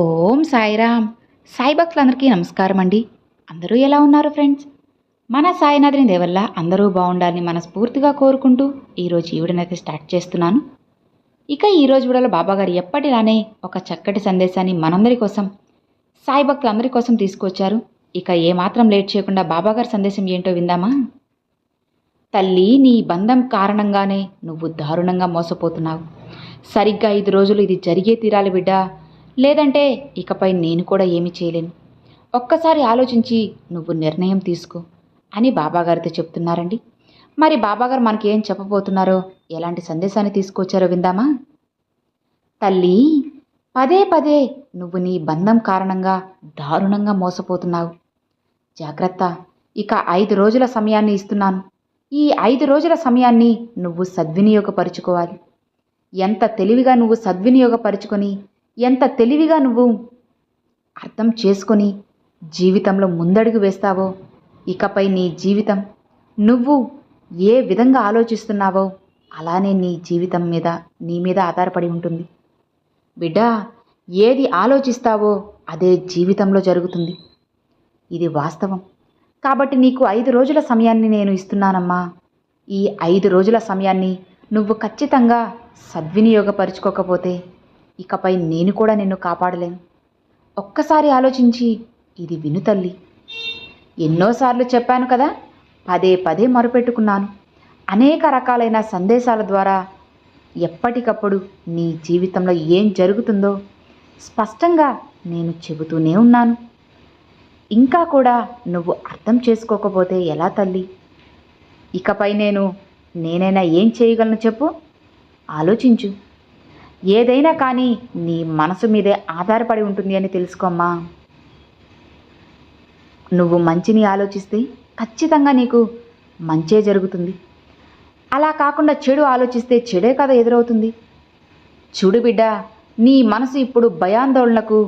ఓం సాయిరామ్. సాయి భక్తులందరికీ నమస్కారం అండి అందరూ ఎలా ఉన్నారు ఫ్రెండ్స్? మన సాయినాథుని దేవల్ల అందరూ బాగుండాలని మనస్ఫూర్తిగా కోరుకుంటూ ఈరోజు ఈవిడనైతే స్టార్ట్ చేస్తున్నాను. ఇక ఈరోజు వీడియోలో బాబాగారు ఎప్పటిలానే ఒక చక్కటి సందేశాన్ని మనందరి కోసం సాయి భక్తులందరి కోసం తీసుకొచ్చారు. ఇక ఏమాత్రం లేట్ చేయకుండా బాబాగారి సందేశం ఏంటో విందామా? తల్లి నీ బంధం కారణంగానే నువ్వు దారుణంగా మోసపోతున్నావు. సరిగ్గా ఐదు రోజులు ఇది జరిగే తీరాలి బిడ్డా. లేదంటే ఇకపై నేను కూడా ఏమీ చేయలేను. ఒక్కసారి ఆలోచించి నువ్వు నిర్ణయం తీసుకో అని బాబాగారితో చెప్తున్నారండి. మరి బాబాగారు మనకి ఏం చెప్పబోతున్నారో ఎలాంటి సందేశాన్ని తీసుకొచ్చారో విందామా? తల్లి పదే పదే నువ్వు నీ బంధం కారణంగా దారుణంగా మోసపోతున్నావు. జాగ్రత్త ఇక ఐదు రోజుల సమయాన్ని ఇస్తున్నాను. ఈ ఐదు రోజుల సమయాన్ని నువ్వు సద్వినియోగపరుచుకోవాలి. ఎంత తెలివిగా నువ్వు సద్వినియోగపరుచుకొని ఎంత తెలివిగా నువ్వు అర్థం చేసుకొని జీవితంలో ముందడుగు వేస్తావో ఇకపై నీ జీవితం నువ్వు ఏ విధంగా ఆలోచిస్తున్నావో అలానే నీ జీవితం మీద నీ మీద ఆధారపడి ఉంటుంది. బిడ్డా ఏది ఆలోచిస్తావో అదే జీవితంలో జరుగుతుంది. ఇది వాస్తవం. కాబట్టి నీకు ఐదు రోజుల సమయాన్ని నేను ఇస్తున్నానమ్మా. ఈ ఐదు రోజుల సమయాన్ని నువ్వు ఖచ్చితంగా సద్వినియోగపరుచుకోకపోతే ఇకపై నేను కూడా నిన్ను కాపాడలేను. ఒక్కసారి ఆలోచించి ఇది విను తల్లి. ఎన్నోసార్లు చెప్పాను కదా పదే పదే మరుపెట్టుకున్నాను. అనేక రకాలైన సందేశాల ద్వారా ఎప్పటికప్పుడు నీ జీవితంలో ఏం జరుగుతుందో స్పష్టంగా నేను చెబుతూనే ఉన్నాను. ఇంకా కూడా నువ్వు అర్థం చేసుకోకపోతే ఎలా తల్లి? ఇకపై నేను నేనైనా ఏం చేయగలను చెప్పు? ఆలోచించు. ఏదైనా కానీ నీ మనసు మీదే ఆధారపడి ఉంటుంది అని తెలుసుకోమ్మా నువ్వు మంచిని ఆలోచిస్తే ఖచ్చితంగా నీకు మంచే జరుగుతుంది. అలా కాకుండా చెడు ఆలోచిస్తే చెడే కదా ఎదురవుతుంది. చూడు బిడ్డ నీ మనసు ఇప్పుడు భయాందోళనకు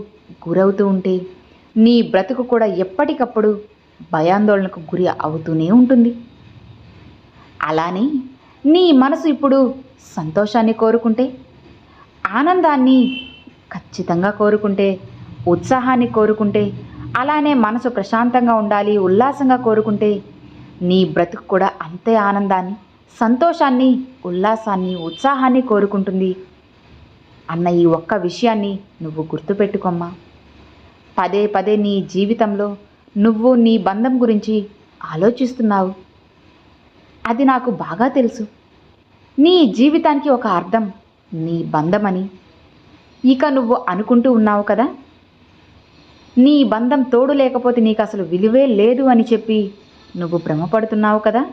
గురవుతూ ఉంటే నీ బ్రతుకు కూడా ఎప్పటికప్పుడు భయాందోళనకు గురి అవుతూనే ఉంటుంది. అలానే నీ మనసు ఇప్పుడు సంతోషాన్ని కోరుకుంటే ఆనందాన్ని ఖచ్చితంగా కోరుకుంటే ఉత్సాహాన్ని కోరుకుంటే అలానే మనసు ప్రశాంతంగా ఉండాలి ఉల్లాసంగా కోరుకుంటే నీ బ్రతుకు కూడా అంతే ఆనందాన్ని సంతోషాన్ని ఉల్లాసాన్ని ఉత్సాహాన్ని కోరుకుంటుంది. అన్న ఈ ఒక్క విషయాన్ని నువ్వు గుర్తుపెట్టుకోమ్మా. పదే పదే నీ జీవితంలో నువ్వు నీ బంధం గురించి ఆలోచిస్తున్నావు. అది నాకు బాగా తెలుసు. నీ జీవితానికి ఒక అర్థం. నీ బంధమని. ఇక నువ్వు అనుకుంటూ ఉన్నావు కదా? నీ బంధం తోడు లేకపోతే నీకు అసలు విలువే లేదు అని చెప్పి నువ్వు భ్రమపడుతున్నావు కదా?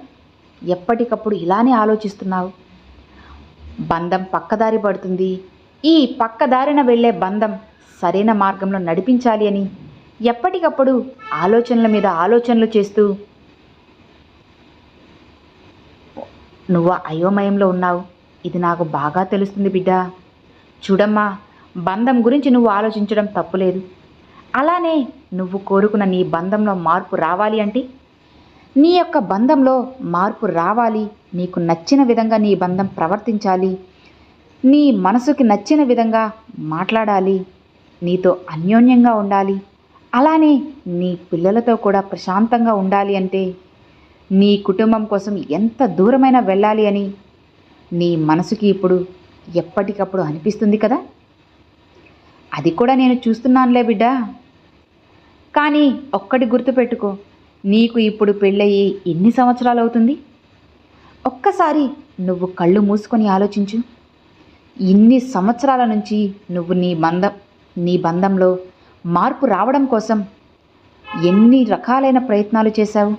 ఎప్పటికప్పుడు ఇలానే ఆలోచిస్తున్నావు. బంధం పక్కదారి పడుతుంది. ఈ పక్కదారిన వెళ్ళే బంధం సరైన మార్గంలో నడిపించాలి అని ఎప్పటికప్పుడు ఆలోచనల మీద ఆలోచనలు చేస్తూ నువ్వు అయోమయంలో ఉన్నావు. ఇది నాకు బాగా తెలుస్తుంది బిడ్డ. చూడమ్మా బంధం గురించి నువ్వు ఆలోచించడం తప్పులేదు. అలానే నువ్వు కోరుకున్న నీ బంధంలో మార్పు రావాలి అంటే? నీ యొక్క బంధంలో మార్పు రావాలి నీకు నచ్చిన విధంగా నీ బంధం ప్రవర్తించాలి నీ మనసుకి నచ్చిన విధంగా మాట్లాడాలి నీతో అన్యోన్యంగా ఉండాలి అలానే నీ పిల్లలతో కూడా ప్రశాంతంగా ఉండాలి అంటే? నీ కుటుంబం కోసం ఎంత దూరమైనా వెళ్ళాలి అని నీ మనసుకి ఇప్పుడు ఎప్పటికప్పుడు అనిపిస్తుంది కదా? అది కూడా నేను చూస్తున్నానులే బిడ్డ. కానీ ఒక్కటి గుర్తుపెట్టుకో నీకు ఇప్పుడు పెళ్ళయి ఎన్ని సంవత్సరాలు అవుతుంది ఒక్కసారి నువ్వు కళ్ళు మూసుకొని ఆలోచించు. ఇన్ని సంవత్సరాల నుంచి నువ్వు నీ బంధం నీ బంధంలో మార్పు రావడం కోసం ఎన్ని రకాలైన ప్రయత్నాలు చేశావు?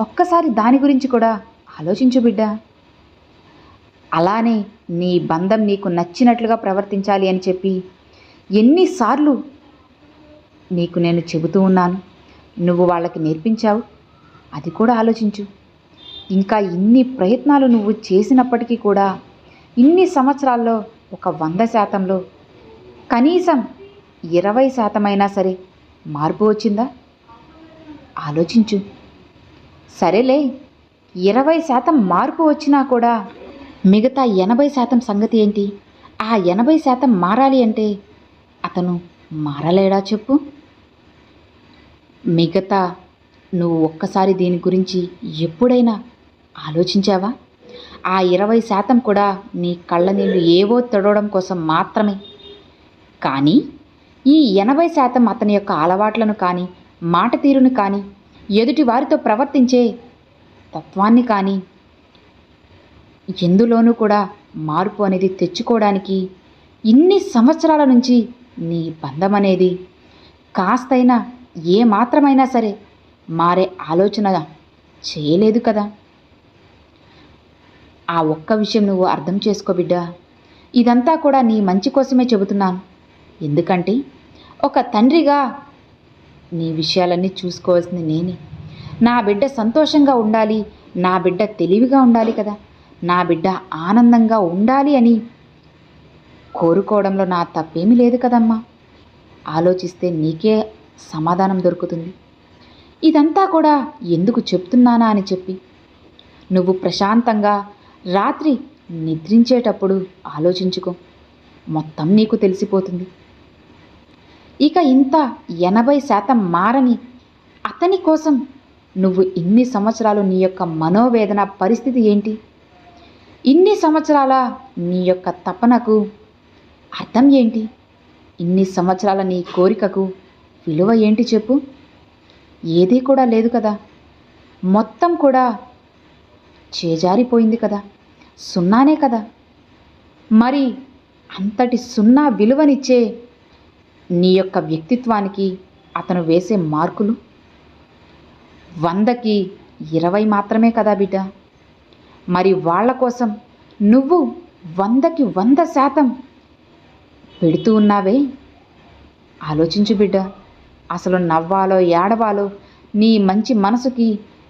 ఒక్కసారి దాని గురించి కూడా ఆలోచించు బిడ్డా. అలానే నీ బంధం నీకు నచ్చినట్లుగా ప్రవర్తించాలి అని చెప్పి ఎన్నిసార్లు నీకు నేను చెబుతూ ఉన్నాను. నువ్వు వాళ్ళకి నేర్పించావు. అది కూడా ఆలోచించు. ఇంకా ఇన్ని ప్రయత్నాలు నువ్వు చేసినప్పటికీ కూడా ఇన్ని సంవత్సరాల్లో ఒక వంద శాతంలో కనీసం ఇరవై శాతమైనా సరే మార్పు వచ్చిందా? ఆలోచించు. సరేలే ఇరవై శాతం మార్పు వచ్చినా కూడా మిగతా ఎనభై శాతం సంగతి ఏంటి? ఆ ఎనభై శాతం మారాలి అంటే అతను మారలేడా చెప్పు? మిగతా నువ్వు ఒక్కసారి దీని గురించి ఎప్పుడైనా ఆలోచించావా? ఆ ఇరవై శాతం కూడా నీ కళ్ళ నీళ్ళు ఏవో తడవడం కోసం మాత్రమే. కానీ ఈ ఎనభై శాతం అతని యొక్క అలవాట్లను కానీ మాట తీరును కానీ ఎదుటి వారితో ప్రవర్తించే తత్వాన్ని కానీ ఎందులోనూ కూడా మార్పు అనేది తెచ్చుకోవడానికి ఇన్ని సంవత్సరాల నుంచి నీ బంధం అనేది కాస్తైనా ఏ మాత్రమైనా సరే మారే ఆలోచన చేయలేదు కదా. ఆ ఒక్క విషయం నువ్వు అర్థం చేసుకో బిడ్డా. ఇదంతా కూడా నీ మంచి కోసమే చెబుతున్నాను. ఎందుకంటే ఒక తండ్రిగా నీ విషయాలన్నీ చూసుకోవాల్సింది నేనే. నా బిడ్డ సంతోషంగా ఉండాలి నా బిడ్డ తెలివిగా ఉండాలి కదా. నా బిడ్డ ఆనందంగా ఉండాలి అని. కోరుకోవడంలో నా తప్పేమీ లేదు కదమ్మా. ఆలోచిస్తే నీకే సమాధానం దొరుకుతుంది. ఇదంతా కూడా ఎందుకు చెప్తున్నానా అని చెప్పి. నువ్వు ప్రశాంతంగా రాత్రి నిద్రించేటప్పుడు ఆలోచించుకో. మొత్తం నీకు తెలిసిపోతుంది. ఇక ఇంత ఎనభై శాతం మారని అతని కోసం నువ్వు ఇన్ని సంవత్సరాలు నీ యొక్క మనోవేదన పరిస్థితి ఏంటి? ఇన్ని సంవత్సరాల నీ యొక్క తపనకు అర్థం ఏంటి? ఇన్ని సంవత్సరాల నీ కోరికకు విలువ ఏంటి చెప్పు? ఏదీ కూడా లేదు కదా. మొత్తం కూడా చేజారిపోయింది కదా. సున్నానే కదా. మరి అంతటి సున్నా విలువనిచ్చే నీ యొక్క వ్యక్తిత్వానికి అతను వేసే మార్కులు? వందకి ఇరవై మాత్రమే కదా బిడ్డ. మరి వాళ్ళ కోసం నువ్వు వందకి వంద శాతం పెడుతూ ఉన్నావే? ఆలోచించు బిడ్డ. అసలు నవ్వాలో ఏడవాలో నీ మంచి మనసుకి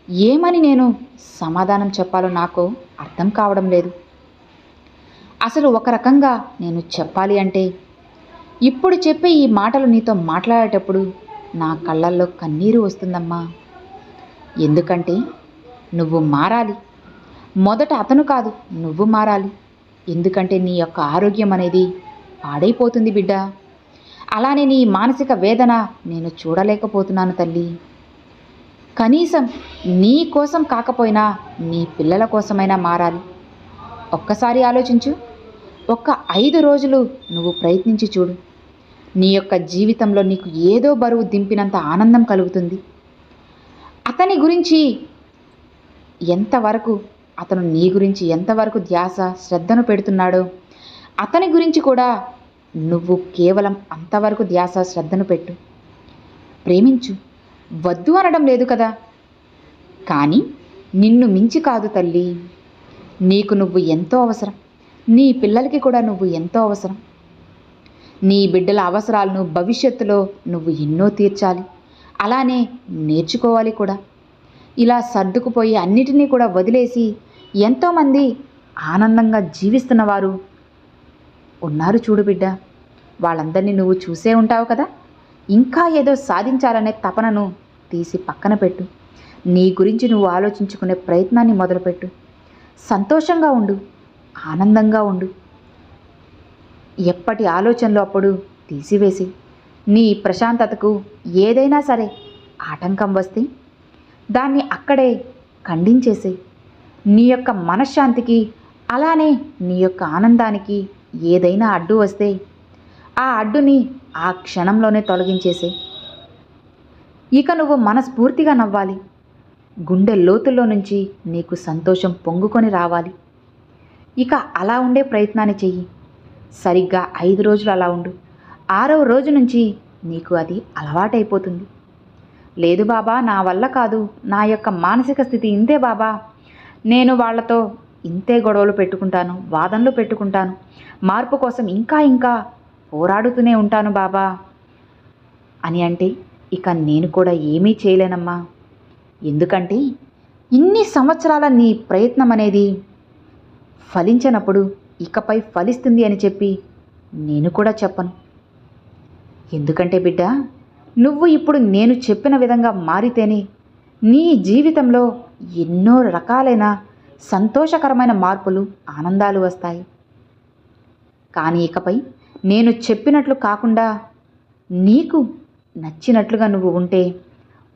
ఏమని నేను సమాధానం చెప్పాలో నాకు అర్థం కావడం లేదు. అసలు ఒక రకంగా నేను చెప్పాలి అంటే ఇప్పుడు చెప్పే ఈ మాటలు నీతో మాట్లాడేటప్పుడు నా కళ్ళల్లో కన్నీరు వస్తుందమ్మా. ఎందుకంటే నువ్వు మారాలి. మొదట అతను కాదు నువ్వు మారాలి. ఎందుకంటే నీ యొక్క ఆరోగ్యం అనేది పాడైపోతుంది బిడ్డ. అలానే నీ మానసిక వేదన నేను చూడలేకపోతున్నాను తల్లి. కనీసం నీ కోసం కాకపోయినా నీ పిల్లల కోసమైనా మారాలి. ఒక్కసారి ఆలోచించు. ఒక్క ఐదు రోజులు నువ్వు ప్రయత్నించి చూడు. నీ యొక్క జీవితంలో నీకు ఏదో బరువు దింపినంత ఆనందం కలుగుతుంది. అతని గురించి ఎంతవరకు అతను నీ గురించి ఎంతవరకు ధ్యాస శ్రద్ధను పెడుతున్నాడో? అతని గురించి కూడా నువ్వు కేవలం అంతవరకు ధ్యాస శ్రద్ధను పెట్టు. ప్రేమించు. వద్దు అనడం లేదు కదా? కానీ నిన్ను మించి కాదు తల్లి. నీకు నువ్వు ఎంతో అవసరం. నీ పిల్లలకి కూడా నువ్వు ఎంతో అవసరం. నీ బిడ్డల అవసరాలను భవిష్యత్తులో నువ్వు ఎన్నో తీర్చాలి. అలానే నేర్చుకోవాలి కూడా. ఇలా సర్దుకుపోయి అన్నిటినీ కూడా వదిలేసి ఎంతోమంది ఆనందంగా జీవిస్తున్నవారు ఉన్నారు చూడు బిడ్డ. వాళ్ళందరినీ నువ్వు చూసే ఉంటావు కదా. ఇంకా ఏదో సాధించాలనే తపనను తీసి పక్కన పెట్టు. నీ గురించి నువ్వు ఆలోచించుకునే ప్రయత్నాన్ని మొదలుపెట్టు. సంతోషంగా ఉండు ఆనందంగా ఉండు. ఎప్పటి ఆలోచనలు అప్పుడు తీసివేసి నీ ప్రశాంతతకు ఏదైనా సరే ఆటంకం వస్తే దాన్ని అక్కడే ఖండించేసి నీ యొక్క మనశ్శాంతికి అలానే నీ యొక్క ఆనందానికి ఏదైనా అడ్డు వస్తే ఆ అడ్డుని ఆ క్షణంలోనే తొలగించేసే ఇక నువ్వు మనస్ఫూర్తిగా నవ్వాలి. గుండె లోతుల్లో నుంచి నీకు సంతోషం పొంగుకొని రావాలి. ఇక అలా ఉండే ప్రయత్నాన్ని చెయ్యి. సరిగ్గా ఐదు రోజులు అలా ఉండు. ఆరవ రోజు నుంచి నీకు అది అలవాటైపోతుంది. లేదు బాబా నా వల్ల కాదు. నా యొక్క మానసిక స్థితి ఇంతే బాబా. నేను వాళ్ళతో ఇంతే గొడవలు పెట్టుకుంటాను వాదనలు పెట్టుకుంటాను మార్పు కోసం ఇంకా ఇంకా పోరాడుతూనే ఉంటాను బాబా. అని అంటే ఇక నేను కూడా ఏమీ చేయలేనమ్మా. ఎందుకంటే ఇన్ని సంవత్సరాల నీ ప్రయత్నం అనేది ఫలించనప్పుడు ఇకపై ఫలిస్తుంది అని చెప్పి నేను కూడా చెప్పను. ఎందుకంటే బిడ్డ నువ్వు ఇప్పుడు నేను చెప్పిన విధంగా మారితేనే నీ జీవితంలో ఎన్నో రకాలైన సంతోషకరమైన మార్పులు ఆనందాలు వస్తాయి. కానీ ఇకపై నేను చెప్పినట్లు కాకుండా నీకు నచ్చినట్లుగా నువ్వు ఉంటే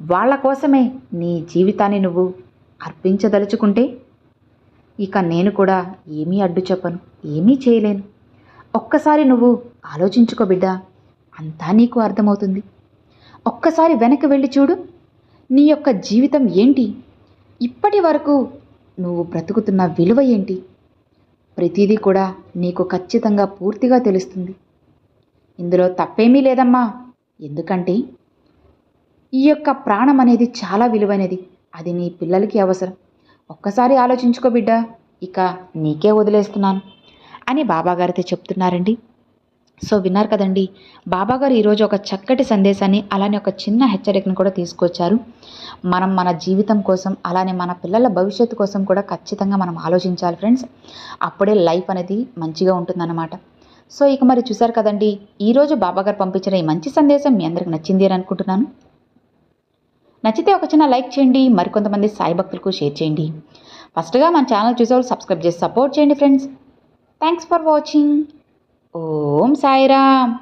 వాళ్ళ కోసమే నీ జీవితాన్ని నువ్వు అర్పించదలుచుకుంటే ఇక నేను కూడా ఏమీ అడ్డు చెప్పను ఏమీ చేయలేను. ఒక్కసారి నువ్వు ఆలోచించుకో బిడ్డా అంతా నీకు అర్థమవుతుంది. ఒక్కసారి వెనక్కి వెళ్ళి చూడు. నీ యొక్క జీవితం ఏంటి? ఇప్పటి వరకు నువ్వు బ్రతుకుతున్న విలువ ఏంటి? ప్రతిదీ కూడా నీకు ఖచ్చితంగా పూర్తిగా తెలుస్తుంది. ఇందులో తప్పేమీ లేదమ్మా. ఎందుకంటే ఈ యొక్క ప్రాణం అనేది చాలా విలువైనది. అది నీ పిల్లలకి అవసరం. ఒక్కసారి ఆలోచించుకో బిడ్డ. ఇక నీకే వదిలేస్తున్నాను. అని బాబాగారితో చెప్తున్నారండి. సో విన్నారు కదండి. బాబాగారు ఈరోజు ఒక చక్కటి సందేశాన్ని అలానే ఒక చిన్న హెచ్చరికను కూడా తీసుకొచ్చారు. మనం మన జీవితం కోసం అలానే మన పిల్లల భవిష్యత్తు కోసం కూడా ఖచ్చితంగా మనం ఆలోచించాలి ఫ్రెండ్స్. అప్పుడే లైఫ్ అనేది మంచిగా ఉంటుందన్నమాట. సో ఇక మరి చూసారు కదండి ఈరోజు బాబాగారు పంపించిన ఈ మంచి సందేశం మీ అందరికి నచ్చింది అని అనుకుంటున్నాను. నచ్చితే ఒక చిన్న లైక్ చేయండి మరికొంతమంది సాయి భక్తులకు షేర్ చేయండి. ఫస్ట్గా మన ఛానల్ చూసేవాళ్ళు సబ్స్క్రైబ్ చేసి సపోర్ట్ చేయండి friends. Thanks for watching. Om Sairam.